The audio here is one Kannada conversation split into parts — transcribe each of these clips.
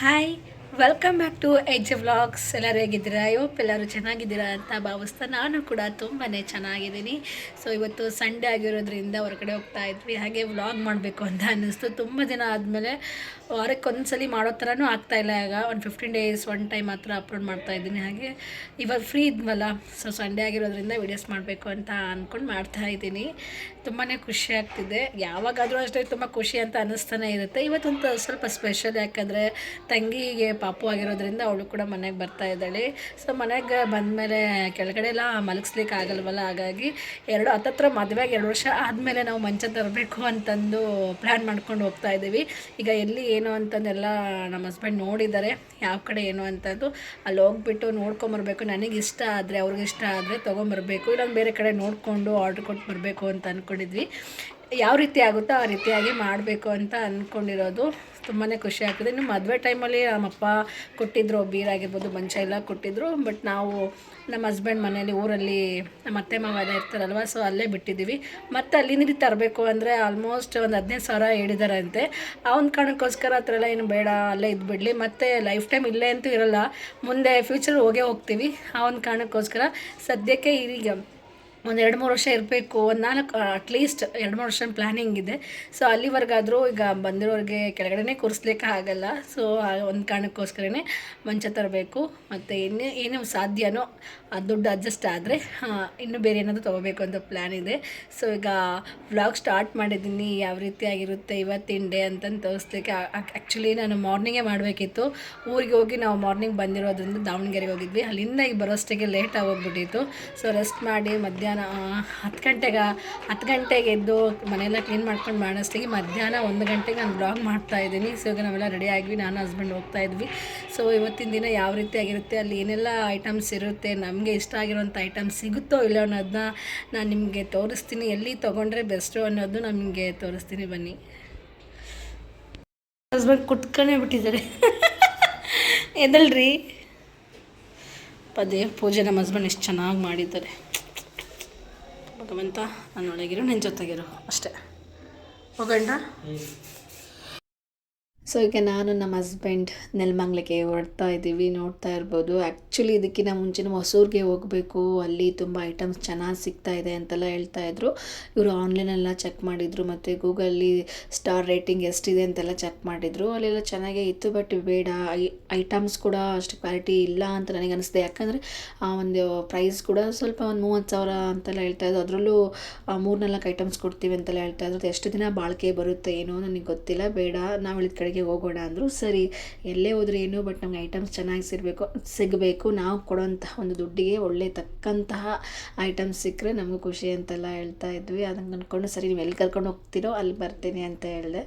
Hi welcome back to ಎಜ್ vlogs ಎಲ್ಲರೂ ಹೇಗಿದ್ದೀರಾ? ಇವತ್ತು ಎಲ್ಲರೂ ಚೆನ್ನಾಗಿದ್ದೀರಾ ಅಂತ ಭಾವಿಸ್ತಾ ನಾನು ಕೂಡ ತುಂಬಾ ಚೆನ್ನಾಗಿದ್ದೀನಿ. ಸೊ ಇವತ್ತು ಸಂಡೇ ಆಗಿರೋದ್ರಿಂದ ಹೊರಗಡೆ ಹೋಗ್ತಾ ಇದ್ವಿ. ಹಾಗೆ ವ್ಲಾಗ್ ಮಾಡಬೇಕು ಅಂತ ಅನ್ನಿಸ್ತು ತುಂಬ ದಿನ ಆದಮೇಲೆ ವಾರಕ್ಕೆ ಒಂದ್ಸಲಿ ಮಾಡೋ ಥರನೂ ಆಗ್ತಾಯಿಲ್ಲ ಈಗ ಒಂದು ಫಿಫ್ಟೀನ್ ಡೇಸ್ ಒನ್ ಟೈಮ್ ಮಾತ್ರ ಅಪ್ಲೋಡ್ ಮಾಡ್ತಾ ಇದ್ದೀನಿ. ಹಾಗೆ ಇವಾಗ ಫ್ರೀ ಇದ್ವಲ್ಲ ಸೊ ಸಂಡೇ ಆಗಿರೋದ್ರಿಂದ ವಿಡಿಯೋಸ್ ಮಾಡಬೇಕು ಅಂತ ಅಂದ್ಕೊಂಡು ಮಾಡ್ತಾ ಇದ್ದೀನಿ. ತುಂಬಾ ಖುಷಿ ಆಗ್ತಿದೆ. ಯಾವಾಗಾದರೂ ಅಷ್ಟೇ ತುಂಬ ಖುಷಿ ಅಂತ ಅನ್ನಿಸ್ತಾನೆ ಇರುತ್ತೆ. ಇವತ್ತೊಂದು ಸ್ವಲ್ಪ ಸ್ಪೆಷಲ್ ಯಾಕಂದರೆ ತಂಗಿಗೆ ಪಾಪು ಆಗಿರೋದ್ರಿಂದ ಅವಳು ಕೂಡ ಮನೆಗೆ ಬರ್ತಾ ಇದ್ದಾಳೆ. ಸೊ ಮನೆಗೆ ಬಂದಮೇಲೆ ಕೆಳಗಡೆ ಎಲ್ಲ ಮಲಗಿಸ್ಲಿಕ್ಕೆ ಆಗಲ್ವಲ್ಲ? ಹಾಗಾಗಿ ಎರಡು, ಹತ್ತತ್ರ ಮದುವೆಗೆ ಎರಡು ವರ್ಷ ಆದಮೇಲೆ ನಾವು ಮಂಚ ತರಬೇಕು ಅಂತಂದು ಪ್ಲ್ಯಾನ್ ಮಾಡ್ಕೊಂಡು ಹೋಗ್ತಾ ಇದ್ದೀವಿ. ಈಗ ಎಲ್ಲಿ ಏನು ಅಂತಂದೆಲ್ಲ ನಮ್ಮ ಹಸ್ಬೆಂಡ್ ನೋಡಿದ್ದಾರೆ, ಯಾವ ಕಡೆ ಏನು ಅಂತಂದು ಅಲ್ಲಿ ಹೋಗ್ಬಿಟ್ಟು ನೋಡ್ಕೊಂಬರ್ಬೇಕು. ನನಗೆ ಇಷ್ಟ ಆದರೆ ಅವ್ರಿಗೆ ಇಷ್ಟ ಆದರೆ ತೊಗೊಂಬರ್ಬೇಕು. ಇಲ್ಲ ಬೇರೆ ಕಡೆ ನೋಡಿಕೊಂಡು ಆರ್ಡ್ರ್ ಕೊಟ್ಟು ಬರಬೇಕು ಅಂತ ಅಂದ್ಕೊಂಡಿದ್ವಿ ಯಾವ ರೀತಿ ಆಗುತ್ತೋ ಆ ರೀತಿಯಾಗಿ ಮಾಡಬೇಕು ಅಂತ ಅಂದ್ಕೊಂಡಿರೋದು ತುಂಬಾ ಖುಷಿ ಆಗ್ತದೆ. ಇನ್ನು ಮದುವೆ ಟೈಮಲ್ಲಿ ನಮ್ಮಪ್ಪ ಕೊಟ್ಟಿದ್ರು ಬೀರಾಗಿರ್ಬೋದು ಮಂಚ ಎಲ್ಲ ಕೊಟ್ಟಿದ್ದರು ಬಟ್ ನಾವು ನಮ್ಮ ಹಸ್ಬೆಂಡ್ ಮನೇಲಿ ಊರಲ್ಲಿ ನಮ್ಮ ಅತ್ತೆ, ಮಾವ ಎಲ್ಲ ಇರ್ತಾರಲ್ವ, ಸೊ ಅಲ್ಲೇ ಬಿಟ್ಟಿದ್ದೀವಿ. ಮತ್ತು ಅಲ್ಲಿಂದ ತರಬೇಕು ಅಂದರೆ ಆಲ್ಮೋಸ್ಟ್ ಒಂದು ಹದಿನೈದು ಸಾವಿರ ಹೇಳಿದಾರಂತೆ ಆ ಒಂದು ಕಾರಣಕ್ಕೋಸ್ಕರ ಆ ಥರ ಎಲ್ಲ ಏನು ಬೇಡ, ಅಲ್ಲೇ ಇದ್ಬಿಡಲಿ. ಮತ್ತು ಲೈಫ್ ಟೈಮ್ ಇಲ್ಲೇ ಅಂತೂ ಇರಲ್ಲ. ಮುಂದೆ ಫ್ಯೂಚರ್ ಹೋಗೇ ಹೋಗ್ತೀವಿ. ಆ ಒಂದು ಕಾರಣಕ್ಕೋಸ್ಕರ ಸದ್ಯಕ್ಕೆ ಈಗ ಒಂದು ಎರಡು ಮೂರು ವರ್ಷ ಇರಬೇಕು, ಒಂದು ನಾಲ್ಕು ಅಟ್ಲೀಸ್ಟ್ ಎರಡು ಮೂರು ವರ್ಷ ಪ್ಲ್ಯಾನಿಂಗ್ ಇದೆ. ಸೊ ಅಲ್ಲಿವರೆಗಾದರೂ ಈಗ ಬಂದಿರೋರಿಗೆ ಕೆಳಗಡೆನೇ ಕೂರಿಸ್ಲಿಕ್ಕೆ ಆಗಲ್ಲ. ಸೊ ಒಂದು ಕಾರಣಕ್ಕೋಸ್ಕರನೇ ಮಂಚ ತರಬೇಕು. ಮತ್ತು ಇನ್ನು ಏನು ಸಾಧ್ಯನೋ, ಆ ದುಡ್ಡು ಅಡ್ಜಸ್ಟ್ ಆದರೆ ಇನ್ನೂ ಬೇರೆ ಏನಾದರೂ ತೊಗೋಬೇಕು ಅಂತ ಪ್ಲ್ಯಾನ್ ಇದೆ. ಸೊ ಈಗ ವ್ಲಾಗ್ ಸ್ಟಾರ್ಟ್ ಮಾಡಿದ್ದೀನಿ, ಯಾವ ರೀತಿಯಾಗಿರುತ್ತೆ ಇವತ್ತಿನ ಡೇ ಅಂತಂದು ತೋರಿಸ್ಲಿಕ್ಕೆ ಆ್ಯಕ್ಚುಲಿ ನಾನು ಮಾರ್ನಿಂಗೇ ಮಾಡಬೇಕಿತ್ತು. ಊರಿಗೆ ಹೋಗಿ ನಾವು ಮಾರ್ನಿಂಗ್ ಬಂದಿರೋದ್ರಿಂದ ದಾವಣಗೆರೆಗೆ ಹೋಗಿದ್ವಿ. ಅಲ್ಲಿಂದ ಈಗ ಬರೋಷ್ಟಕ್ಕೆ ಲೇಟ್ ಆಗೋಗ್ಬಿಟ್ಟಿತ್ತು ಸೊ ರೆಸ್ಟ್ ಮಾಡಿ ಮಧ್ಯಾಹ್ನ ಹತ್ತು ಗಂಟೆಗೆ ಹತ್ತು ಗಂಟೆಗೆ ಎದ್ದು ಮನೆಯೆಲ್ಲ ಕ್ಲೀನ್ ಮಾಡ್ಕೊಂಡು ಮಾಡೋಷ್ಟಿಗೆ ಮಧ್ಯಾಹ್ನ ಒಂದು ಗಂಟೆಗೆ ನಾನು ಬ್ಲಾಗ್ ಮಾಡ್ತಾ ಇದ್ದೀನಿ. ಸೊ ಈಗ ನಾವೆಲ್ಲ ರೆಡಿ ಆಗಿವಿ ನಾನು ಹಸ್ಬೆಂಡ್ ಹೋಗ್ತಾ ಇದ್ವಿ. ಸೊ ಇವತ್ತಿನ ದಿನ ಯಾವ ರೀತಿ ಆಗಿರುತ್ತೆ? ಅಲ್ಲಿ ಏನೆಲ್ಲ ಐಟಮ್ಸ್ ಇರುತ್ತೆ? ನಮಗೆ ಇಷ್ಟ ಆಗಿರೋಂಥ ಐಟಮ್ಸ್ ಸಿಗುತ್ತೋ ಇಲ್ಲೋ ಅನ್ನೋದನ್ನ ನಾನು ನಿಮಗೆ ತೋರಿಸ್ತೀನಿ. ಎಲ್ಲಿ ತೊಗೊಂಡ್ರೆ ಬೆಸ್ಟು ಅನ್ನೋದು ನಿಮಗೆ ತೋರಿಸ್ತೀನಿ. ಬನ್ನಿ. ಹಸ್ಬೆಂಡ್ ಕುತ್ಕೊಂಡೇ ಬಿಟ್ಟಿದ್ದಾರೆ. ಎದಲ್ರಿ ಪದೇ ಪೂಜೆ ನಮ್ಮ ಹಸ್ಬೆಂಡ್ ಎಷ್ಟು ಚೆನ್ನಾಗಿ ಮಾಡಿದ್ದಾರೆ. ಭಗವಂತ ನನ್ನೊಳಗಿರು ನನ್ನ ಜೊತೆಗಿರೋ. ಅಷ್ಟೇ. ಹೋಗಣ್ಣ ಸೊ ಈಗ ನಾನು ನಮ್ಮ ಹಸ್ಬೆಂಡ್ ನೆಲಮಂಗ್ಲಕ್ಕೆ ಹೊರಡ್ತಾ ಇದ್ದೀವಿ, ನೋಡ್ತಾ ಇರ್ಬೋದು. ಆ್ಯಕ್ಚುಲಿ ಇದಕ್ಕಿಂತ ಮುಂಚೆ ಹೊಸೂರಿಗೆ ಹೋಗಬೇಕು. ಅಲ್ಲಿ ತುಂಬ ಐಟಮ್ಸ್ ಚೆನ್ನಾಗಿ ಸಿಗ್ತಾ ಇದೆ ಅಂತೆಲ್ಲ ಹೇಳ್ತಾ ಇದ್ರು. ಇವರು ಆನ್ಲೈನೆಲ್ಲ ಚೆಕ್ ಮಾಡಿದರು ಮತ್ತು ಗೂಗಲ್ಲಿ ಸ್ಟಾರ್ ರೇಟಿಂಗ್ ಎಷ್ಟಿದೆ ಅಂತೆಲ್ಲ ಚೆಕ್ ಮಾಡಿದರು. ಅಲ್ಲೆಲ್ಲ ಚೆನ್ನಾಗೇ ಇತ್ತು ಬಟ್ ಬೇಡ. ಐ ಐಟಮ್ಸ್ ಕೂಡ ಅಷ್ಟು ಕ್ವಾಲಿಟಿ ಇಲ್ಲ ಅಂತ ನನಗೆ ಅನಿಸ್ದೆ ಯಾಕಂದರೆ, ಆ ಒಂದು ಪ್ರೈಸ್ ಕೂಡ ಸ್ವಲ್ಪ ಒಂದು ಮೂವತ್ತು ಸಾವಿರ ಅಂತೆಲ್ಲ ಹೇಳ್ತಾ ಇದ್ರು. ಅದರಲ್ಲೂ ಮೂರು ನಾಲ್ಕು ಐಟಮ್ಸ್ ಕೊಡ್ತೀವಿ ಅಂತೆಲ್ಲ ಹೇಳ್ತಾ ಇದ್ರು. ಎಷ್ಟು ದಿನ ಬಾಳಿಕೆ ಬರುತ್ತೆ ಏನೋ ನನಗೆ ಗೊತ್ತಿಲ್ಲ. ಬೇಡ. ನಾವು ಹೇಳಿದ ಕಡೆಗೆ ಹೋಗೋಣ ಅಂದರು, ಸರಿ, ಎಲ್ಲೇ ಹೋದ್ರೆ ಏನು ಬಟ್ ನಮ್ಗೆ ಐಟಮ್ಸ್ ಚೆನ್ನಾಗಿ ಸಿಗಬೇಕು ಸಿಗಬೇಕು, ನಾವು ಕೊಡೋಂತಹ ಒಂದು ದುಡ್ಡಿಗೆ ಒಳ್ಳೆ ತಕ್ಕಂತಹ ಐಟಮ್ಸ್ ಸಿಕ್ಕರೆ ನಮಗೂ ಖುಷಿ ಅಂತೆಲ್ಲ ಹೇಳ್ತಾ ಇದ್ವಿ. ಅದನ್ನು ಅಂದ್ಕೊಂಡು ಸರಿ, ನೀವು ಎಲ್ಲಿ ಕರ್ಕೊಂಡು ಹೋಗ್ತೀರೋ ಅಲ್ಲಿ ಬರ್ತೀನಿ ಅಂತ ಹೇಳಿದೆ.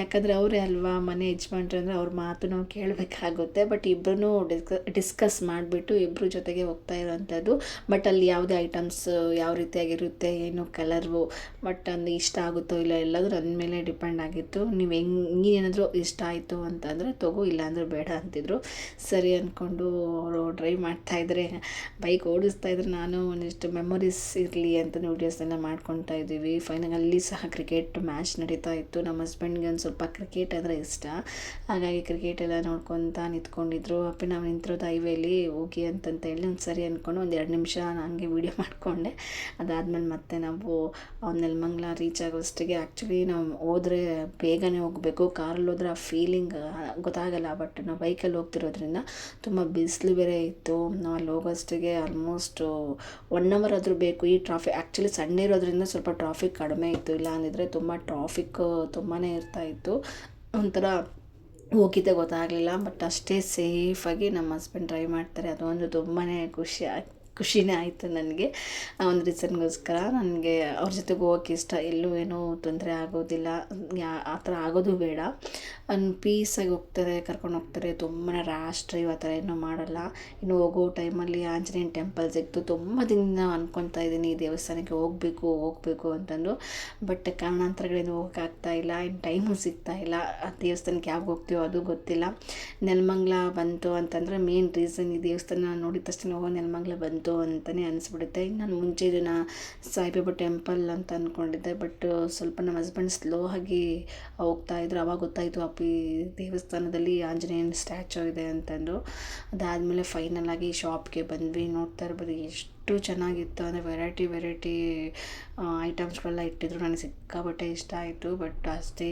ಯಾಕಂದರೆ ಅವರೇ ಅಲ್ವಾ ಮನೆ ಯಜಮಾನ್ರು ಅಂದರೆ ಅವ್ರ ಮಾತು ನಾವು ಕೇಳಬೇಕಾಗುತ್ತೆ ಬಟ್ ಇಬ್ಬರೂ ಡಿಸ್ಕ ಡಿಸ್ಕಸ್ ಮಾಡಿಬಿಟ್ಟು ಇಬ್ಬರು ಜೊತೆಗೆ ಹೋಗ್ತಾ ಇರೋವಂಥದ್ದು ಬಟ್ ಅಲ್ಲಿ ಯಾವುದೇ ಐಟಮ್ಸ್ ಯಾವ ರೀತಿಯಾಗಿರುತ್ತೆ, ಏನು ಕಲರು ಬಟ್ ಅಂದ್ರೆ ಇಷ್ಟ ಆಗುತ್ತೋ ಇಲ್ಲ ಎಲ್ಲದೂ ನನ್ನ ಮೇಲೆ ಡಿಪೆಂಡ್ ಆಗಿತ್ತು. ನೀವು ಹೆಂಗೆ ಏನಾದರೂ ಇಷ್ಟ ಆಯಿತು ಅಂತಂದರೆ ತಗೋ, ಇಲ್ಲಾಂದರೆ ಬೇಡ ಅಂತಿದ್ರು. ಸರಿ ಅಂದ್ಕೊಂಡು ಅವರು ಡ್ರೈವ್ ಮಾಡ್ತಾಯಿದ್ರೆ ಬೈಕ್ ಓಡಿಸ್ತಾ ಇದ್ರೆ ನಾನು ಒಂದಿಷ್ಟು ಮೆಮೊರೀಸ್ ಇರಲಿ ಅಂತ ವೀಡಿಯೋಸೆಲ್ಲ ಮಾಡ್ಕೊತಾ ಇದ್ದೀವಿ. ಫೈನಲ್ ಅಲ್ಲಿ ಸಹ ಕ್ರಿಕೆಟ್ ಮ್ಯಾಚ್ ನಡೀತಾ ಇತ್ತು. ನಮ್ಮ ಹಸ್ಬೆಂಡ್ಗೆ ಒಂದು ಸ್ವಲ್ಪ ಕ್ರಿಕೆಟ್ ಅಂದರೆ ಇಷ್ಟ. ಹಾಗಾಗಿ ಕ್ರಿಕೆಟ್ ಎಲ್ಲ ನೋಡ್ಕೊತಾ ನಿಂತ್ಕೊಂಡಿದ್ರು. ಅಪ್ಪಿ, ನಾವು ನಿಂತಿರೋದು ಹೈವೇಲಿ ಹೋಗಿ ಅಂತಂತ ಹೇಳಿ ಒಂದು ಸರಿ ಅಂದ್ಕೊಂಡು ಒಂದು ಎರಡು ನಿಮಿಷ ನನಗೆ ವೀಡಿಯೋ ಮಾಡಿಕೊಂಡೆ. ಅದಾದಮೇಲೆ ಮತ್ತೆ ನಾವು ನೆಲಮಂಗ್ಲ ರೀಚ್ ಆಗೋಷ್ಟಿಗೆ ಆ್ಯಕ್ಚುಲಿ ನಾವು ಹೋದರೆ ಬೇಗನೆ ಹೋಗಬೇಕು. ಕಾರಲ್ಲಿ ಹೋದ್ರೆ ಫೀಲಿಂಗ್ ಗೊತ್ತಾಗಲ್ಲ ಬಟ್ ನಾವು ಬೈಕಲ್ಲಿ ಹೋಗ್ತಿರೋದ್ರಿಂದ ತುಂಬ ಬಿಸಿಲು ಬೇರೆ ಇತ್ತು. ನಾವು ಅಲ್ಲಿ ಹೋಗೋಷ್ಟಿಗೆ ಆಲ್ಮೋಸ್ಟು ಒನ್ ಅವರ್ ಆದರೂ ಬೇಕು. ಈ ಟ್ರಾಫಿಕ್ ಆ್ಯಕ್ಚುಲಿ ಸಂಡೇ ಇರೋದ್ರಿಂದ ಸ್ವಲ್ಪ ಟ್ರಾಫಿಕ್ ಕಡಿಮೆ ಇತ್ತು. ಇಲ್ಲ ಅಂದಿದ್ರೆ ತುಂಬ ಟ್ರಾಫಿಕ್ ತುಂಬಾ ಇರ್ತಾ ಇತ್ತು. ಒಂಥರ ಹೋಗಿದ್ದೆ ಗೊತ್ತಾಗಲಿಲ್ಲ ಬಟ್ ಅಷ್ಟೇ ಸೇಫಾಗಿ ನಮ್ಮ ಹಸ್ಬೆಂಡ್ ಡ್ರೈವ್ ಮಾಡ್ತಾರೆ. ಅದೊಂದು ತುಂಬಾ ಖುಷಿ ಖುಷಿನೇ ಆಯಿತು ನನಗೆ. ಆ ಒಂದು ರೀಸನ್ಗೋಸ್ಕರ ನನಗೆ ಅವ್ರ ಜೊತೆಗೆ ಹೋಗೋಕೆ ಇಷ್ಟ. ಎಲ್ಲೂ ಏನೂ ತೊಂದರೆ ಆಗೋದಿಲ್ಲ. ಯಾ, ಆ ಥರ ಆಗೋದು ಬೇಡ. ಪೀಸಾಗಿ ಹೋಗ್ತಾರೆ, ಕರ್ಕೊಂಡು ಹೋಗ್ತಾರೆ. ತುಂಬಾ ರ್ಯಾಶ್ ಡ್ರೈವ್ ಆ ಥರ ಏನೂ ಮಾಡಲ್ಲ. ಇನ್ನು ಹೋಗೋ ಟೈಮಲ್ಲಿ ಆಂಜನೇಯನ ಟೆಂಪಲ್ ಸಿಕ್ತು ತುಂಬ ದಿನ ಅಂದ್ಕೊತಾ ಇದ್ದೀನಿ, ಈ ದೇವಸ್ಥಾನಕ್ಕೆ ಹೋಗಬೇಕು ಹೋಗಬೇಕು ಅಂತಂದು. ಬಟ್ ಕಾರಣಾಂತರಗಳಿಂದ ಹೋಗೋಕ್ಕಾಗ್ತಾ ಇಲ್ಲ. ಇನ್ನು ಟೈಮು ಸಿಗ್ತಾ ಇಲ್ಲ. ಆ ದೇವಸ್ಥಾನಕ್ಕೆ ಯಾವಾಗ ಹೋಗ್ತೀವೋ ಅದು ಗೊತ್ತಿಲ್ಲ. ನೆಲಮಂಗ್ಲ ಬಂತು ಅಂತಂದರೆ ಮೇನ್ ರೀಸನ್ ಈ ದೇವಸ್ಥಾನ ನೋಡಿದ ತಕ್ಷಣ ಹೋಗೋ ನೆಲಮಂಗ್ಲ ಬಂತು. ಮಾಡ್ಬೋದು ಅಂತಲೇ ಅನಿಸ್ಬಿಡುತ್ತೆ. ನಾನು ಮುಂಚೆ ಇದನ್ನು ಸಾಯಿಬಾಬಾ ಟೆಂಪಲ್ ಅಂತ ಅಂದ್ಕೊಂಡಿದ್ದೆ ಬಟ್ ಸ್ವಲ್ಪ ನಮ್ಮ ಹಸ್ಬೆಂಡ್ ಸ್ಲೋ ಆಗಿ ಹೋಗ್ತಾ ಇದ್ರು. ಅವಾಗ ಗೊತ್ತಾಯಿತು ಅಪ್ಪಿ ದೇವಸ್ಥಾನದಲ್ಲಿ ಆಂಜನೇಯನ ಸ್ಟ್ಯಾಚು ಇದೆ ಅಂತಂದು. ಅದಾದಮೇಲೆ ಫೈನಲ್ ಆಗಿ ಶಾಪ್ಗೆ ಬಂದ್ವಿ. ನೋಡ್ತಾ ಇರ್ಬೋದು ಎಷ್ಟು ಚೆನ್ನಾಗಿತ್ತು. ಅಂದರೆ ವೆರೈಟಿ ವೆರೈಟಿ ಐಟಮ್ಸ್ಗಳೆಲ್ಲ ಇಟ್ಟಿದ್ರು. ನನಗೆ ಸಿಕ್ಕಾಪಟ್ಟೆ ಇಷ್ಟ ಆಯಿತು. ಬಟ್ ಅಷ್ಟೇ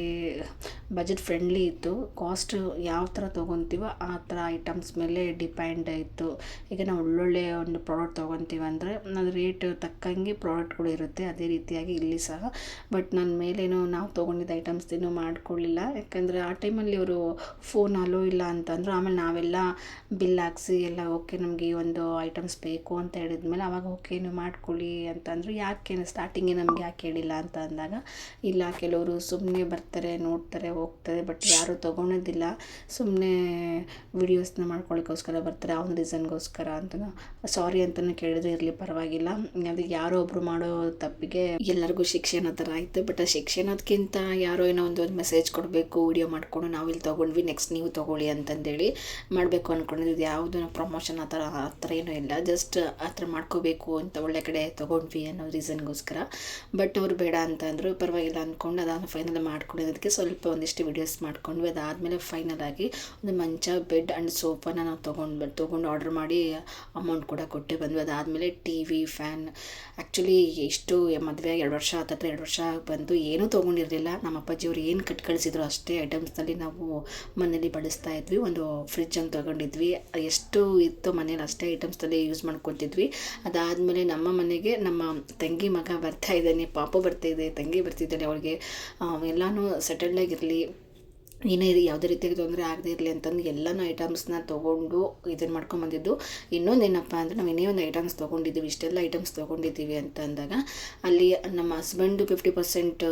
ಬಜೆಟ್ ಫ್ರೆಂಡ್ಲಿ ಇತ್ತು. ಕಾಸ್ಟ್ ಯಾವ ಥರ ತೊಗೊತೀವೋ ಆ ಥರ ಐಟಮ್ಸ್ ಮೇಲೆ ಡಿಪೆಂಡ್ ಇತ್ತು. ಈಗ ನಾವು ಒಳ್ಳೊಳ್ಳೆ ಒಂದು ಪ್ರಾಡಕ್ಟ್ ತೊಗೊತೀವಿ ಅಂದರೆ ಅದು ರೇಟ್ ತಕ್ಕಂಗೆ ಪ್ರಾಡಕ್ಟ್ಗಳು ಇರುತ್ತೆ. ಅದೇ ರೀತಿಯಾಗಿ ಇಲ್ಲಿ ಸಹ. ಬಟ್ ನನ್ನ ಮೇಲೇನು ನಾವು ತೊಗೊಂಡಿದ್ದ ಐಟಮ್ಸ್ ಏನೂ ಮಾಡ್ಕೊಳ್ಳಿಲ್ಲ ಯಾಕಂದರೆ ಆ ಟೈಮಲ್ಲಿ ಅವರು ಫೋನ್ ಅಲೋ ಇಲ್ಲ ಅಂತಂದರು. ಆಮೇಲೆ ನಾವೆಲ್ಲ ಬಿಲ್ ಹಾಕ್ಸಿ ಎಲ್ಲ ಓಕೆ ನಮಗೆ ಈ ಒಂದು ಐಟಮ್ಸ್ ಬೇಕು ಅಂತ ಹೇಳಿದ್ಮೇಲೆ ಆವಾಗ ಓಕೆ ನೀವು ಮಾಡ್ಕೊಳ್ಳಿ ಅಂತಂದರು, ಯಾಕೆ ಸ್ಟಾರ್ಟಿಂಗೇ ನಮಗೆ ಯಾಕೆ ಹೇಳಿಲ್ಲ ಅಂತ ಅಂದಾಗ, ಇಲ್ಲ ಕೆಲವರು ಸುಮ್ಮನೆ ಬರ್ತಾರೆ, ನೋಡ್ತಾರೆ, ಹೋಗ್ತಾರೆ ಬಟ್ ಯಾರೂ ತೊಗೊಳೋದಿಲ್ಲ. ಸುಮ್ಮನೆ ವಿಡಿಯೋಸ್ನ ಮಾಡ್ಕೊಳ್ಳೋಕ್ಕೋಸ್ಕರ ಬರ್ತಾರೆ, ಅವ್ನ ರೀಸನ್ಗೋಸ್ಕರ ಅಂತಲೂ ಸಾರಿ ಅಂತಲೂ ಕೇಳಿದ್ರೆ ಇರಲಿ, ಪರವಾಗಿಲ್ಲ. ಅದು ಯಾರೋ ಒಬ್ಬರು ಮಾಡೋ ತಪ್ಪಿಗೆ ಎಲ್ಲರಿಗೂ ಶಿಕ್ಷೆ ಅನ್ನೋ ಥರ ಆಯಿತು ಬಟ್ ಆ ಶಿಕ್ಷೆ ಅನ್ನೋದಕ್ಕಿಂತ ಯಾರೋ ಏನೋ ಒಂದು ಒಂದು ಮೆಸೇಜ್ ಕೊಡಬೇಕು ವಿಡಿಯೋ ಮಾಡಿಕೊಂಡು ನಾವು ಇಲ್ಲಿ ತೊಗೊಂಡ್ವಿ ನೆಕ್ಸ್ಟ್ ನೀವು ತೊಗೊಳ್ಳಿ ಅಂತಂದೇಳಿ ಮಾಡಬೇಕು ಅಂದ್ಕೊಂಡಿದ್ದು ಯಾವುದೂ ಪ್ರಮೋಷನ್ ಆ ಥರ ಆ ಥರ ಏನೂ ಇಲ್ಲ. ಜಸ್ಟ್ ಆ ಥರ ಮಾಡ್ಕೋಬೇಕು ಅಂತ ಒಳ್ಳೆ ಕಡೆ ತೊಗೊಂಡ್ವಿ ಅನ್ನೋ ರೀಸನ್ಗೋಸ್ಕರ. ಬಟ್ ಅವ್ರು ಬೇಡ ಅಂತ ಅಂದರು, ಪರವಾಗಿಲ್ಲ ಅಂದ್ಕೊಂಡು ಅದನ್ನು ಫೈನಲ್ ಮಾಡ್ಕೊಂಡಿದ್ದಕ್ಕೆ ಸ್ವಲ್ಪ ಒಂದಿಷ್ಟು ವೀಡಿಯೋಸ್ ಮಾಡ್ಕೊಂಡ್ವಿ. ಅದಾದಮೇಲೆ ಫೈನಲ್ ಆಗಿ ಒಂದು ಮಂಚ ಬೆಡ್ ಆ್ಯಂಡ್ ಸೋಫಾನ ನಾವು ತೊಗೊಂಡು ತೊಗೊಂಡು ಆರ್ಡ್ರ್ ಮಾಡಿ ಅಮೌಂಟ್ ಕೂಡ ಕೊಟ್ಟು ಬಂದ್ವಿ. ಅದಾದಮೇಲೆ ಟಿ ವಿ ಫ್ಯಾನ್ ಆ್ಯಕ್ಚುಲಿ ಎಷ್ಟು ಮದುವೆ ಎರಡು ವರ್ಷ ಹತ್ತತ್ರ ಎರಡು ವರ್ಷ ಬಂತು ಏನೂ ತೊಗೊಂಡಿರಲಿಲ್ಲ. ನಮ್ಮ ಅಪ್ಪಾಜಿಯವ್ರು ಏನು ಕಟ್ ಕಳಿಸಿದ್ರು ಅಷ್ಟೇ ಐಟಮ್ಸ್ನಲ್ಲಿ ನಾವು ಮನೇಲಿ ಬಳಸ್ತಾ ಇದ್ವಿ. ಒಂದು ಫ್ರಿಜ್ ಅಂತ ತೊಗೊಂಡಿದ್ವಿ. ಎಷ್ಟು ಇತ್ತು ಮನೇಲಿ ಅಷ್ಟೇ ಐಟಮ್ಸ್ನಲ್ಲಿ ಯೂಸ್ ಮಾಡ್ಕೊತಿದ್ವಿ. ಅದಾದಮೇಲೆ ನಮ್ಮ ಮನೆಗೆ ನಮ್ಮ ತಂಗಿ ಮಗ ಬರ್ತಾ ಇದ್ದಾನೆ, ಪಾಪು ಬರ್ತಾ ಇದೆ, ತಂಗಿ ಬರ್ತಿದ್ದಾಳೆ, ಅವಳಿಗೆ ಎಲ್ಲನೂ ಸೆಟಲ್ಡಾಗಿರಲಿ ಏನೇ ಇದು ಯಾವುದೇ ರೀತಿಯಾಗಿ ತೊಂದರೆ ಆಗದೇ ಇರಲಿ ಅಂತಂದು ಎಲ್ಲನೂ ಐಟಮ್ಸ್ನ ತೊಗೊಂಡು ಇದನ್ನು ಮಾಡ್ಕೊಂಬಂದಿದ್ದು ಇನ್ನೊಂದು ಏನಪ್ಪ ಅಂದರೆ ನಾವು ಇನ್ನೇ ಒಂದು ಐಟಮ್ಸ್ ತೊಗೊಂಡಿದ್ದೀವಿ, ಇಷ್ಟೆಲ್ಲ ಐಟಮ್ಸ್ ತೊಗೊಂಡಿದ್ದೀವಿ ಅಂತ ಅಂದಾಗ ಅಲ್ಲಿ ನಮ್ಮ ಹಸ್ಬೆಂಡು ಫಿಫ್ಟಿ ಪರ್ಸೆಂಟ್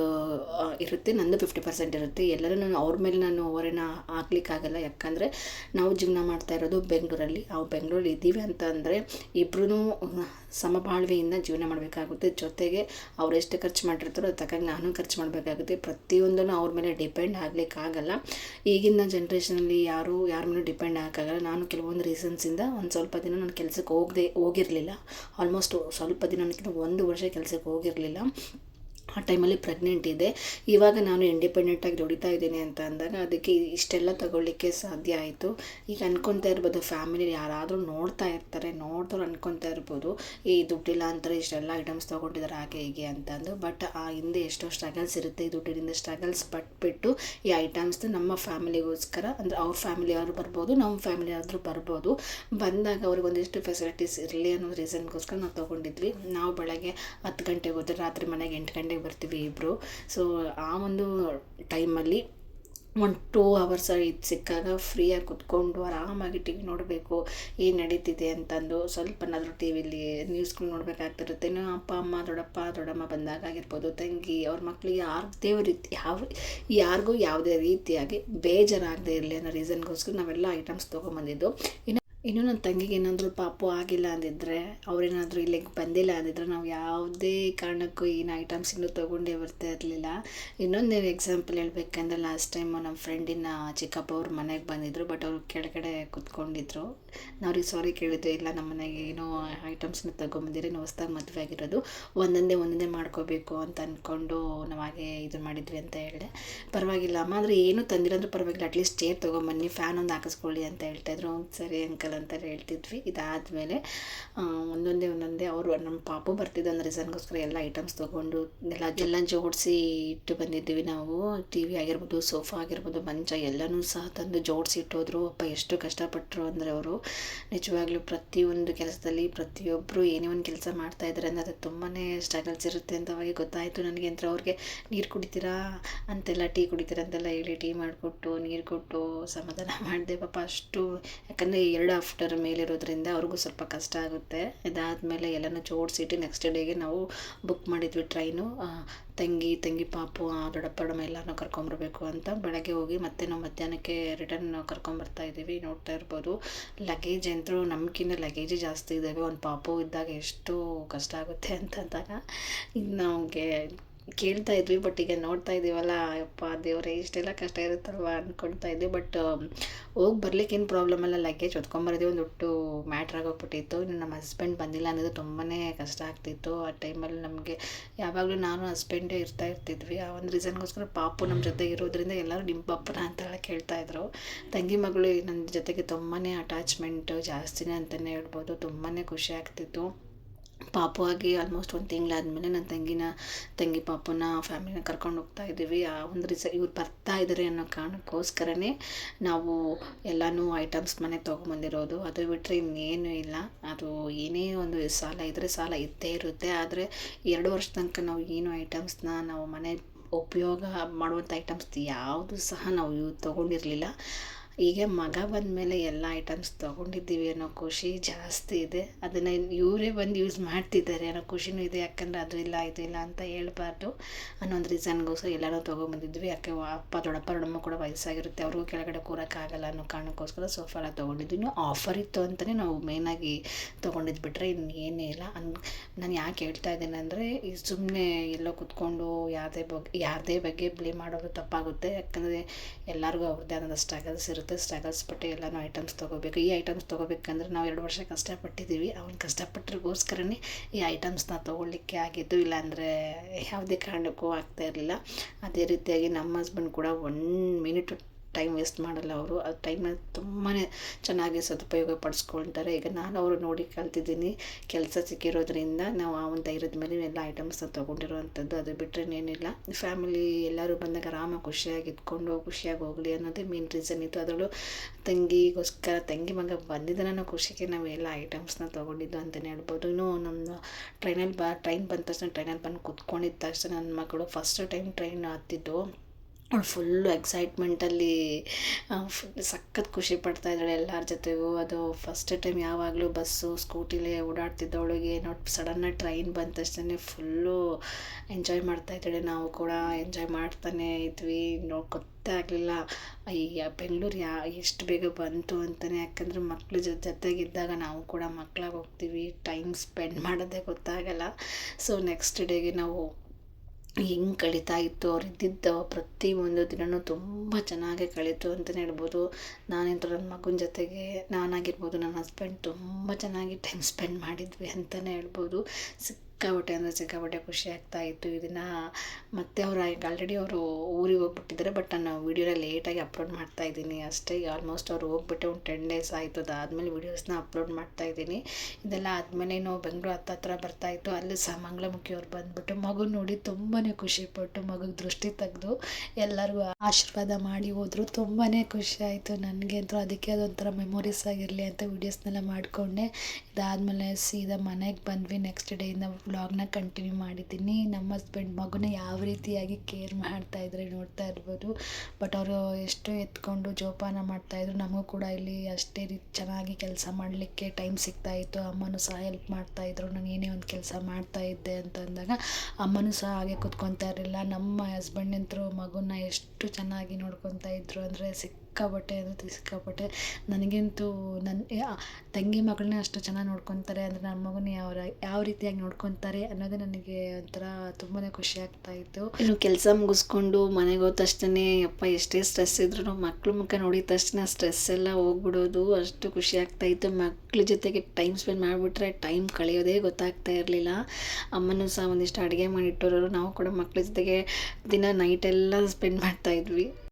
ಇರುತ್ತೆ, ನಂದು ಫಿಫ್ಟಿ ಪರ್ಸೆಂಟ್ ಇರುತ್ತೆ. ಎಲ್ಲರೂ ನಾನು ಅವ್ರ ಮೇಲೆ ನಾನು ಓವರೇನ ಹಾಕ್ಲಿಕ್ಕಾಗಲ್ಲ. ಯಾಕಂದರೆ ನಾವು ಜೀವನ ಮಾಡ್ತಾ ಇರೋದು ಬೆಂಗಳೂರಲ್ಲಿ. ನಾವು ಬೆಂಗಳೂರಲ್ಲಿ ಇದ್ದೀವಿ ಅಂತ ಅಂದರೆ ಇಬ್ಬರೂ ಸಮಬಾಳ್ವೆಯಿಂದ ಜೀವನ ಮಾಡಬೇಕಾಗುತ್ತೆ. ಜೊತೆಗೆ ಅವ್ರು ಎಷ್ಟು ಖರ್ಚು ಮಾಡಿರ್ತಾರೋ ತಕ್ಕಂಗೆ ನಾನು ಖರ್ಚು ಮಾಡಬೇಕಾಗುತ್ತೆ. ಪ್ರತಿಯೊಂದನ್ನು ಅವ್ರ ಮೇಲೆ ಡಿಪೆಂಡ್ ಆಗಲಿಕ್ಕಾಗಲ್ಲ. ಈಗಿನ ಜನ್ರೇಷನಲ್ಲಿ ಯಾರು, ಯಾರ ಮೇಲೂ ಡಿಪೆಂಡ್ ಆಗೋಕ್ಕಾಗಲ್ಲ. ನಾನು ಕೆಲವೊಂದು ರೀಸನ್ಸಿಂದ ಒಂದು ಸ್ವಲ್ಪ ದಿನ ನಾನು ಕೆಲಸಕ್ಕೆ ಹೋಗದೆ, ಹೋಗಿರಲಿಲ್ಲ. ಆಲ್ಮೋಸ್ಟ್ ಸ್ವಲ್ಪ ದಿನ ಒಂದು ವರ್ಷ ಕೆಲಸಕ್ಕೆ ಹೋಗಿರಲಿಲ್ಲ. ಆ ಟೈಮಲ್ಲಿ ಪ್ರೆಗ್ನೆಂಟ್ ಇದೆ. ಇವಾಗ ನಾನು ಇಂಡಿಪೆಂಡೆಂಟಾಗಿ ದುಡಿತಾ ಇದ್ದೀನಿ ಅಂತ ಅಂದಾಗ ಅದಕ್ಕೆ ಇಷ್ಟೆಲ್ಲ ತಗೊಳ್ಳಿಕ್ಕೆ ಸಾಧ್ಯ ಆಯಿತು. ಈಗ ಅನ್ಕೊತಾ ಇರ್ಬೋದು ಫ್ಯಾಮಿಲಿ ಯಾರಾದರೂ ನೋಡ್ತಾ ಇರ್ತಾರೆ ನೋಡಿದ್ರು ಅನ್ಕೊತಾ ಇರ್ಬೋದು ಈ ದುಡ್ಡಿಲ್ಲ ಅಂತಾರೆ, ಇಷ್ಟೆಲ್ಲ ಐಟಮ್ಸ್ ತೊಗೊಂಡಿದ್ದಾರೆ ಹಾಗೆ ಹೀಗೆ ಅಂತಂದು ಬಟ್ ಆ ಹಿಂದೆ ಎಷ್ಟೋ ಸ್ಟ್ರಗಲ್ಸ್ ಇರುತ್ತೆ, ಈ ದುಡ್ಡಿನಿಂದ ಸ್ಟ್ರಗಲ್ಸ್ ಪಟ್ಬಿಟ್ಟು ಈ ಐಟಮ್ಸ್ನ ನಮ್ಮ ಫ್ಯಾಮಿಲಿಗೋಸ್ಕರ ಅಂದರೆ ಅವ್ರ ಫ್ಯಾಮಿಲಿ ಯಾರು ಬರ್ಬೋದು ನಮ್ಮ ಫ್ಯಾಮಿಲಿ ಆದರೂ ಬರ್ಬೋದು. ಬಂದಾಗ ಅವ್ರಿಗೆ ಒಂದಿಷ್ಟು ಫೆಸಿಲಿಟೀಸ್ ಇರಲಿ ಅನ್ನೋ ರೀಸನ್ಗೋಸ್ಕರ ನಾವು ತೊಗೊಂಡಿದ್ವಿ. ನಾವು ಬೆಳಗ್ಗೆ ಹತ್ತು ಗಂಟೆಗೆ ಹೋದ್ರೆ ರಾತ್ರಿ ಮನೆಗೆ ಎಂಟು ಗಂಟೆಗೆ ಬರ್ತೀವಿ ಇಬ್ಬರು ಸೊ ಆ ಒಂದು ಟೈಮಲ್ಲಿ ಒನ್ ಟೂ ಅವರ್ಸ್ ಇದು ಸಿಕ್ಕಾಗ ಫ್ರೀಯಾಗಿ ಕುತ್ಕೊಂಡು ಆರಾಮಾಗಿ ಟಿ ವಿ ನೋಡಬೇಕು, ಏನು ನಡೀತಿದೆ ಅಂತಂದು ಸ್ವಲ್ಪನಾದರೂ ಟಿ ವಿಲಿ ನ್ಯೂಸ್ಗಳು ನೋಡಬೇಕಾಗ್ತಿರುತ್ತೆ. ಅಪ್ಪ, ಅಮ್ಮ, ದೊಡ್ಡಪ್ಪ, ದೊಡ್ಡಮ್ಮ ಬಂದಾಗ ಆಗಿರ್ಬೋದು, ತಂಗಿ, ಅವ್ರ ಮಕ್ಕಳಿಗೆ ಯಾರದೇ ರೀತಿ ಯಾವ, ಯಾರಿಗೂ ಯಾವುದೇ ರೀತಿಯಾಗಿ ಬೇಜಾರಾಗದೇ ಇರಲಿ ಅನ್ನೋ ರೀಸನ್ಗೋಸ್ಕರ ನಾವೆಲ್ಲ ಐಟಮ್ಸ್ ತೊಗೊಂಬಂದಿದ್ದು. ಇನ್ನು ಇನ್ನು ನನ್ನ ತಂಗಿಗೆ ಏನಾದರೂ ಪಾಪು ಆಗಿಲ್ಲ ಅಂದಿದ್ದರೆ ಅವರೇನಾದರೂ ಇಲ್ಲಿಗೆ ಬಂದಿಲ್ಲ ಅಂದಿದ್ರೆ ನಾವು ಯಾವುದೇ ಕಾರಣಕ್ಕೂ ಏನು ಐಟಮ್ಸ್ ಇನ್ನೂ ತೊಗೊಂಡೇ ಬರ್ತಾ ಇರಲಿಲ್ಲ. ಇನ್ನೊಂದು ನೀವು ಎಕ್ಸಾಂಪಲ್ ಹೇಳ್ಬೇಕಂದ್ರೆ ಲಾಸ್ಟ್ ಟೈಮ್ ನಮ್ಮ ಫ್ರೆಂಡಿನ ಚಿಕ್ಕಪ್ಪ ಅವ್ರ ಮನೆಗೆ ಬಂದಿದ್ದರು ಬಟ್ ಅವರು ಕೆಳಗಡೆ ಕುತ್ಕೊಂಡಿದ್ರು. ನಾವ್ರಿಗೆ ಸಾರಿ ಕೇಳಿದ್ರು ಇಲ್ಲ ನಮ್ಮ ಮನೆಗೆ ಏನೋ ಐಟಮ್ಸ್ನ ತೊಗೊಂಬಂದಿರಿ, ನಾವು ಹೊಸ್ದಾಗಿ ಮದುವೆ ಆಗಿರೋದು, ಒಂದೊಂದೇ ಒಂದೊಂದೇ ಮಾಡ್ಕೋಬೇಕು ಅಂತ ಅಂದ್ಕೊಂಡು ನಾವು ಹಾಗೆ ಇದು ಮಾಡಿದ್ವಿ ಅಂತ ಹೇಳಿದೆ. ಪರವಾಗಿಲ್ಲ, ಅಮ್ಮ ಅಂದರೆ ಏನೂ ತಂದಿರೋದ್ರೂ ಪರವಾಗಿಲ್ಲ ಅಟ್ಲೀಸ್ಟ್ ಚೇರ್ ತೊಗೊಂಬನ್ನಿ ಫ್ಯಾನ್ ಒಂದು ಹಾಕಿಸ್ಕೊಳ್ಳಿ ಅಂತ ಹೇಳ್ತಾಯಿದ್ರು ಸರಿ ಅಂಕಲ್ ಅಂತ ಹೇಳ್ತಿದ್ವಿ. ಇದಾದಮೇಲೆ ಒಂದೊಂದೇ ಒಂದೊಂದೇ ಅವರು ನಮ್ಮ ಪಾಪು ಬರ್ತಿದ್ದ ಒಂದು ರೀಸನ್ಗೋಸ್ಕರ ಎಲ್ಲ ಐಟಮ್ಸ್ ತೊಗೊಂಡು ಎಲ್ಲ ಎಲ್ಲ ಜೋಡಿಸಿ ಇಟ್ಟು ಬಂದಿದ್ದೀವಿ ನಾವು. ಟಿ ವಿ ಆಗಿರ್ಬೋದು, ಸೋಫಾ ಆಗಿರ್ಬೋದು, ಮಂಚ ಎಲ್ಲನೂ ಸಹ ತಂದು ಜೋಡಿಸಿ ಇಟ್ಟೋದ್ರು. ಅಪ್ಪ ಎಷ್ಟು ಕಷ್ಟಪಟ್ಟರು ಅಂದರೆ ಅವರು ನಿಜವಾಗ್ಲೂ ಪ್ರತಿಯೊಂದು ಕೆಲಸದಲ್ಲಿ ಪ್ರತಿಯೊಬ್ಬರು ಏನೇ ಒಂದು ಕೆಲಸ ಮಾಡ್ತಾ ಇದ್ದಾರೆ ಅಂದರೆ ಅದು ತುಂಬಾ ಸ್ಟ್ರಗಲ್ಸ್ ಇರುತ್ತೆ ಅಂತ ಅವಾಗ ಗೊತ್ತಾಯಿತು ನನಗೆ. ಅಂದರೆ ಅವ್ರಿಗೆ ನೀರು ಕುಡಿತೀರಾ ಅಂತೆಲ್ಲ, ಟೀ ಕುಡಿತೀರಾ ಅಂತೆಲ್ಲ ಹೇಳಿ, ಟೀ ಮಾಡಿಕೊಟ್ಟು ನೀರು ಕೊಟ್ಟು ಸಮಾಧಾನ ಮಾಡಿದೆ. ಪಾಪ ಅಷ್ಟು, ಯಾಕಂದರೆ ಎರಡು ಆಫ್ಟರ್ ಮೇಲಿರೋದ್ರಿಂದ ಅವ್ರಿಗೂ ಸ್ವಲ್ಪ ಕಷ್ಟ ಆಗುತ್ತೆ. ಇದಾದಮೇಲೆ ಎಲ್ಲನೂ ಜೋಡಿಸಿಟ್ಟು ನೆಕ್ಸ್ಟ್ ಡೇಗೆ ನಾವು ಬುಕ್ ಮಾಡಿದ್ವಿ ಟ್ರೈನು ತಂಗಿ ತಂಗಿ ಪಾಪು ದೊಡ್ಡಪ್ಪ ದೊಡ್ಡಮ್ಮ ಎಲ್ಲಾನು ಕರ್ಕೊಂಬರ್ಬೇಕು ಅಂತ ಬೆಳಗ್ಗೆ ಹೋಗಿ ಮತ್ತೆ ನಾವು ಮಧ್ಯಾಹ್ನಕ್ಕೆ ರಿಟರ್ನ್ ಕರ್ಕೊಂಬರ್ತಾ ಇದ್ದೀವಿ. ನೋಡ್ತಾ ಇರ್ಬೋದು. ಲಗೇಜ್ ಅಂತೂ ನಮ್ಗಿಂತ ಲಗೇಜ್ ಜಾಸ್ತಿ ಇದ್ದಾವೆ. ಒಂದು ಪಾಪು ಇದ್ದಾಗ ಎಷ್ಟು ಕಷ್ಟ ಆಗುತ್ತೆ ಅಂತಂದಾಗ ಇನ್ನು ನಮಗೆ ಕೇಳ್ತಾ ಇದ್ವಿ ಬಟ್ ಈಗ ನೋಡ್ತಾ ಇದ್ದೀವಲ್ಲ ಅಪ್ಪ ದೇವರೇ, ಇಷ್ಟೆಲ್ಲ ಕಷ್ಟ ಇರುತ್ತಲ್ವ ಅಂದ್ಕೊಳ್ತಾ ಇದ್ವಿ ಬಟ್ ಹೋಗಿ ಬರ್ಲಿಕ್ಕೆ ಏನು ಪ್ರಾಬ್ಲಮ್ ಅಲ್ಲ ಲಗೇಜ್ ಹೊತ್ಕೊಂಬರೋದೇ ಒಂದು ಒಟ್ಟು ಮ್ಯಾಟ್ರ್ ಆಗೋಗ್ಬಿಟ್ಟಿತ್ತು. ಇನ್ನು ನಮ್ಮ ಹಸ್ಬೆಂಡ್ ಬಂದಿಲ್ಲ ಅನ್ನೋದು ತುಂಬಾ ಕಷ್ಟ ಆಗ್ತಿತ್ತು. ಆ ಟೈಮಲ್ಲಿ ನಮಗೆ ಯಾವಾಗಲೂ ನಾನು ಹಸ್ಬೆಂಡೇ ಇರ್ತಾ ಇರ್ತಿದ್ವಿ. ಆ ಒಂದು ರೀಸನ್ಗೋಸ್ಕರ ಪಾಪು ನಮ್ಮ ಜೊತೆ ಇರೋದ್ರಿಂದ ಎಲ್ಲರೂ ನಿಮ್ಮ ಪಾಪನ ಅಂತೆಲ್ಲ ಕೇಳ್ತಾ ಇದ್ರು. ತಂಗಿ ಮಗಳು ನನ್ನ ಜೊತೆಗೆ ತುಂಬಾ ಅಟ್ಯಾಚ್ಮೆಂಟು ಜಾಸ್ತಿನೇ ಅಂತಲೇ ಹೇಳ್ಬೋದು ತುಂಬಾ ಖುಷಿ ಆಗ್ತಿತ್ತು. ಪಾಪು ಆಗಿ ಆಲ್ಮೋಸ್ಟ್ ಒಂದು ತಿಂಗಳಾದಮೇಲೆ ನನ್ನ ತಂಗಿನ, ತಂಗಿ ಪಾಪುನ ಫ್ಯಾಮಿಲಿನ ಕರ್ಕೊಂಡು ಹೋಗ್ತಾ ಇದ್ದೀವಿ. ಆ ಒಂದು ರೀಸ, ಇವ್ರು ಬರ್ತಾ ಇದ್ದಾರೆ ಅನ್ನೋ ಕಾರಣಕ್ಕೋಸ್ಕರನೇ ನಾವು ಎಲ್ಲನೂ ಐಟಮ್ಸ್ ಮನೆ ತೊಗೊಂಬಂದಿರೋದು. ಅದು ಬಿಟ್ಟರೆ ಇನ್ನೇನು ಇಲ್ಲ. ಅದು ಏನೇ ಒಂದು ಸಾಲ ಇದ್ದರೆ ಸಾಲ ಇದ್ದೇ ಇರುತ್ತೆ. ಆದರೆ ಎರಡು ವರ್ಷ ತನಕ ನಾವು ಏನು ಐಟಮ್ಸ್ನ ನಾವು ಮನೆ ಉಪಯೋಗ ಮಾಡುವಂಥ ಐಟಮ್ಸ್ ಯಾವುದು ಸಹ ನಾವು ತೊಗೊಂಡಿರಲಿಲ್ಲ. ಈಗ ಮಗ ಬಂದ ಮೇಲೆ ಎಲ್ಲ ಐಟಮ್ಸ್ ತೊಗೊಂಡಿದ್ದೀವಿ ಅನ್ನೋ ಖುಷಿ ಜಾಸ್ತಿ ಇದೆ. ಅದನ್ನು ಇವರೇ ಬಂದು ಯೂಸ್ ಮಾಡ್ತಿದ್ದಾರೆ ಅನ್ನೋ ಖುಷಿನೂ ಇದೆ. ಯಾಕಂದರೆ ಅದು ಇಲ್ಲ, ಇದು ಇಲ್ಲ ಅಂತ ಹೇಳ್ಬಾರ್ದು. ಅನ್ನೋ ಒಂದು ರೀಸನ್ಗೋಸ್ಕರ ಎಲ್ಲರೂ ತೊಗೊಂಬಂದಿದ್ವಿ. ಯಾಕೆ ಅಪ್ಪ, ದೊಡ್ಡಪ್ಪ ದೊಡ್ಡಮ್ಮ ಕೂಡ ವಯಸ್ಸಾಗಿರುತ್ತೆ. ಅವ್ರಿಗೂ ಕೆಳಗಡೆ ಕೂರೋಕ್ಕಾಗಲ್ಲ ಅನ್ನೋ ಕಾರಣಕ್ಕೋಸ್ಕರ ಸೋಫಾ ತೊಗೊಂಡಿದ್ವಿ. ಇನ್ನೂ ಆಫರ್ ಇತ್ತು ಅಂತಲೇ ನಾವು ಮೇನಾಗಿ ತೊಗೊಂಡಿದ್ದು ಬಿಟ್ಟರೆ ಇನ್ನೇನೇ ಇಲ್ಲ. ಅನ್, ನಾನು ಯಾಕೆ ಹೇಳ್ತಾ ಇದ್ದೀನಿ ಅಂದರೆ, ಈ ಸುಮ್ಮನೆ ಎಲ್ಲೋ ಕುತ್ಕೊಂಡು ಯಾವುದೇ ಬಗ್ಗೆ ಯಾವುದೇ ಬಗ್ಗೆ ಬ್ಲೇಮ್ ಮಾಡೋದು ತಪ್ಪಾಗುತ್ತೆ. ಯಾಕಂದರೆ ಎಲ್ಲರಿಗೂ ಅವ್ರದ್ದೇ ಆದಂಥ ಸ್ಟ್ರಗಲ್ಸ್ ಇರುತ್ತೆ. ಸ್ಟ್ರಗಲ್ಸ್ ಪಟ್ಟು ಎಲ್ಲನೂ ಐಟಮ್ಸ್ ತೊಗೋಬೇಕು. ಈ ಐಟಮ್ಸ್ ತೊಗೋಬೇಕಂದ್ರೆ ನಾವು ಎರಡು ವರ್ಷ ಕಷ್ಟಪಟ್ಟಿದ್ದೀವಿ. ಅವ್ನು ಕಷ್ಟಪಟ್ಟರಿಗೋಸ್ಕರನೇ ಈ ಐಟಮ್ಸ್ನ ತೊಗೊಳ್ಳಿಕ್ಕೆ ಆಗಿದ್ದು. ಇಲ್ಲಾಂದರೆ ಯಾವುದೇ ಕಾರಣಕ್ಕೂ ಆಗ್ತಾ ಇರಲಿಲ್ಲ. ಅದೇ ರೀತಿಯಾಗಿ ನಮ್ಮ ಹಸ್ಬೆಂಡ್ ಕೂಡ ಒನ್ ಮಿನಿಟ್ ಟೈಮ್ ವೇಸ್ಟ್ ಮಾಡಲ್ಲ ಅವರು. ಆ ಟೈಮ್ನ ತುಂಬಾ ಚೆನ್ನಾಗಿ ಸದುಪಯೋಗ ಪಡಿಸ್ಕೊಳ್ತಾರೆ. ಈಗ ನಾನು ಅವರು ನೋಡಿ ಕಲ್ತಿದ್ದೀನಿ. ಕೆಲಸ ಸಿಕ್ಕಿರೋದ್ರಿಂದ ನಾವು ಆ ಒಂದು ಧೈರ್ಯದ ಮೇಲೆ ಎಲ್ಲ ಐಟಮ್ಸ್ನ ತೊಗೊಂಡಿರೋವಂಥದ್ದು ಅದು ಬಿಟ್ಟರೆ ಏನಿಲ್ಲ ಫ್ಯಾಮಿಲಿ ಎಲ್ಲರೂ ಬಂದಾಗ ಆರಾಮಾಗಿ ಖುಷಿಯಾಗಿ ಇದ್ಕೊಂಡು ಖುಷಿಯಾಗಿ ಹೋಗಲಿ ಅನ್ನೋದೇ ಮೇನ್ ರೀಸನ್ ಇತ್ತು. ಅದರಲ್ಲೂ ತಂಗಿಗೋಸ್ಕರ, ತಂಗಿ ಮಗ ಬಂದಿದ್ದನ ಖುಷಿಗೆ ನಾವು ಎಲ್ಲ ಐಟಮ್ಸ್ನ ತೊಗೊಂಡಿದ್ದು ಅಂತಲೇ ಹೇಳ್ಬೋದು. ಇನ್ನೂ ನಮ್ಮ ಟ್ರೈನಲ್ಲಿ ಬ ಟ್ರೈನ್ ಬಂದ ತಕ್ಷಣ ಟ್ರೈನಲ್ಲಿ ಬಂದು ಕುತ್ಕೊಂಡಿದ್ದ ತಕ್ಷಣ ನನ್ನ ಮಕ್ಕಳು ಫಸ್ಟ್ ಟೈಮ್ ಟ್ರೈನ್ ಹತ್ತಿದ್ದು. ಅವಳು ಫುಲ್ಲು ಎಕ್ಸೈಟ್ಮೆಂಟಲ್ಲಿ ಫುಲ್ ಸಖತ್ ಖುಷಿ ಪಡ್ತಾ ಇದ್ದಾಳೆ ಎಲ್ಲರ ಜೊತೆಗೂ. ಅದು ಫಸ್ಟ್ ಟೈಮ್ ಯಾವಾಗಲೂ ಬಸ್ಸು ಸ್ಕೂಟಿಲೇ ಓಡಾಡ್ತಿದ್ದವಳಿಗೆ ನೋಡಿ ಸಡನ್ನಾಗಿ ಟ್ರೈನ್ ಬಂದ ತಕ್ಷಣ ಫುಲ್ಲು ಎಂಜಾಯ್ ಮಾಡ್ತಾ ಇದ್ದಾಳೆ. ನಾವು ಕೂಡ ಎಂಜಾಯ್ ಮಾಡ್ತಾನೆ ಇದ್ವಿ. ಗೊತ್ತೇ ಆಗಲಿಲ್ಲ. ಅಯ್ಯ ಬೆಂಗಳೂರು ಯಾ, ಎಷ್ಟು ಬೇಗ ಬಂತು ಅಂತಲೇ ಯಾಕಂದರೆ ಮಕ್ಳ ಜೊತೆಗಿದ್ದಾಗ ನಾವು ಕೂಡ ಮಕ್ಕಳಾಗಿ ಹೋಗ್ತೀವಿ. ಟೈಮ್ ಸ್ಪೆಂಡ್ ಮಾಡೋದೇ ಗೊತ್ತಾಗಲ್ಲ. ಸೊ ನೆಕ್ಸ್ಟ್ ಡೇಗೆ ನಾವು ಹೆಂಗೆ ಕಳೀತಾ ಇತ್ತು, ಅವ್ರು ಇದ್ದಿದ್ದ ಒಂದು ದಿನವೂ ತುಂಬ ಚೆನ್ನಾಗಿ ಕಳೀತು ಅಂತಲೇ ಹೇಳ್ಬೋದು. ನಾನಂತೂ ನನ್ನ ಮಗನ ಜೊತೆಗೆ ನಾನಾಗಿರ್ಬೋದು ನನ್ನ ಹಸ್ಬೆಂಡ್ ತುಂಬ ಚೆನ್ನಾಗಿ ಟೈಮ್ ಸ್ಪೆಂಡ್ ಮಾಡಿದ್ವಿ ಅಂತಲೇ ಹೇಳ್ಬೋದು. ಸಿಕ್ಕಾಪಟ್ಟೆ ಅಂದರೆ ಸಿಕ್ಕಾಪಟ್ಟೆ ಖುಷಿ ಆಗ್ತಾ ಇತ್ತು ಇದನ್ನು ಮತ್ತೆ ಅವರು ಈಗ ಆಲ್ರೆಡಿ ಅವರು ಊರಿಗೆ ಹೋಗ್ಬಿಟ್ಟಿದ್ದಾರೆ ಬಟ್ ನಾನು ವೀಡಿಯೋನ ಲೇಟಾಗಿ ಅಪ್ಲೋಡ್ ಮಾಡ್ತಾ ಇದ್ದೀನಿ. ಅಷ್ಟೇ ಆಲ್ಮೋಸ್ಟ್ ಅವ್ರು ಹೋಗ್ಬಿಟ್ಟು ಒಂದು ಟೆನ್ ಡೇಸ್ ಆಯಿತು. ಅದಾದಮೇಲೆ ವೀಡಿಯೋಸ್ನ ಅಪ್ಲೋಡ್ ಮಾಡ್ತಾ ಇದ್ದೀನಿ. ಇದೆಲ್ಲ ಆದಮೇಲೆ ನಾವು ಬೆಂಗಳೂರು ಹತ್ತ ಹತ್ರ ಬರ್ತಾಯಿತ್ತು ಅಲ್ಲಿ ಸಹ ಮಂಗಳಮುಖಿ ಅವ್ರು ಬಂದುಬಿಟ್ಟು ಮಗು ನೋಡಿ ತುಂಬಾ ಖುಷಿಪಟ್ಟು ಮಗುಗೆ ದೃಷ್ಟಿ ತೆಗೆದು ಎಲ್ಲರಿಗೂ ಆಶೀರ್ವಾದ ಮಾಡಿ ಹೋದರು. ತುಂಬಾ ಖುಷಿ ಆಯಿತು ನನಗೆ ಅಂತೂ. ಅದಕ್ಕೆ ಅದೊಂಥರ ಮೆಮೊರೀಸ್ ಆಗಿರಲಿ ಅಂತ ವೀಡಿಯೋಸ್ನೆಲ್ಲ ಮಾಡಿಕೊಂಡೆ. ಇದಾದಮೇಲೆ ಸೀದಾ ಮನೆಗೆ ಬಂದ್ವಿ. ನೆಕ್ಸ್ಟ್ ಡೇಯಿಂದ ವ್ಲಾಗ್ನ ಕಂಟಿನ್ಯೂ ಮಾಡಿದ್ದೀನಿ. ನಮ್ಮ ಹಸ್ಬೆಂಡ್ ಮಗುನ ಯಾವ ರೀತಿಯಾಗಿ ಕೇರ್ ಮಾಡ್ತಾಯಿದ್ರೆ ನೋಡ್ತಾ ಇರ್ಬೋದು. ಬಟ್ ಅವರು ಎಷ್ಟು ಎತ್ಕೊಂಡು ಜೋಪಾನ ಮಾಡ್ತಾಯಿದ್ರು ನಮಗೂ ಕೂಡ ಇಲ್ಲಿ ಅಷ್ಟೇ ರೀತಿ ಚೆನ್ನಾಗಿ ಕೆಲಸ ಮಾಡಲಿಕ್ಕೆ ಟೈಮ್ ಸಿಗ್ತಾಯಿತ್ತು ಅಮ್ಮನೂ ಸಹ ಹೆಲ್ಪ್ ಮಾಡ್ತಾಯಿದ್ರು ನಾನು ಏನೇ ಒಂದು ಕೆಲಸ ಮಾಡ್ತಾಯಿದ್ದೆ ಅಂತ ಅಂದಾಗ ಅಮ್ಮನೂ ಸಹ ಹಾಗೆ ಕುತ್ಕೊತಾ ಇರಲಿಲ್ಲ. ನಮ್ಮ ಹಸ್ಬೆಂಡ್ ಅಂತೂ ಮಗುನ ಎಷ್ಟು ಚೆನ್ನಾಗಿ ನೋಡ್ಕೊತಾ ಇದ್ರು ಅಂದರೆ ಸಿಕ್ಕಾಪಟ್ಟೆ ಅಂದರೆ ಸಿಕ್ಕಾಪಟ್ಟೆ. ನನಗಂತೂ ನನ್ನ ತಂಗಿ ಮಗಳನ್ನ ಅಷ್ಟು ಚೆನ್ನಾಗಿ ನೋಡ್ಕೊತಾರೆ. ಅಂದರೆ ನನ್ನ ಮಗನ ಯಾವ ಯಾವ ರೀತಿಯಾಗಿ ನೋಡ್ಕೊತಾರೆ ಅನ್ನೋದೇ ನನಗೆ ಒಂಥರ ತುಂಬಾ ಖುಷಿ ಆಗ್ತಾ ಇತ್ತು. ಇನ್ನು ಕೆಲಸ ಮುಗಿಸ್ಕೊಂಡು ಮನೆಗೆ ಹೋದ ತಕ್ಷಣ ಅಪ್ಪ, ಎಷ್ಟೇ ಸ್ಟ್ರೆಸ್ ಇದ್ರೂ ಮಕ್ಳ ಮುಖ ನೋಡಿದ ತಕ್ಷಣ ಸ್ಟ್ರೆಸ್ ಎಲ್ಲ ಹೋಗ್ಬಿಡೋದು. ಅಷ್ಟು ಖುಷಿ ಆಗ್ತಾ ಇತ್ತು. ಮಕ್ಳ ಜೊತೆಗೆ ಟೈಮ್ ಸ್ಪೆಂಡ್ ಮಾಡಿಬಿಟ್ರೆ ಟೈಮ್ ಕಳೆಯೋದೇ ಗೊತ್ತಾಗ್ತಾ ಇರಲಿಲ್ಲ. ಅಮ್ಮನೂ ಸಹ ಒಂದಿಷ್ಟು ಅಡುಗೆ ಮಾಡಿಟ್ಟಿರೋರು ನಾವು ಕೂಡ ಮಕ್ಳ ಜೊತೆಗೆ ದಿನ ನೈಟೆಲ್ಲ ಸ್ಪೆಂಡ್ ಮಾಡ್ತಾಯಿದ್ವಿ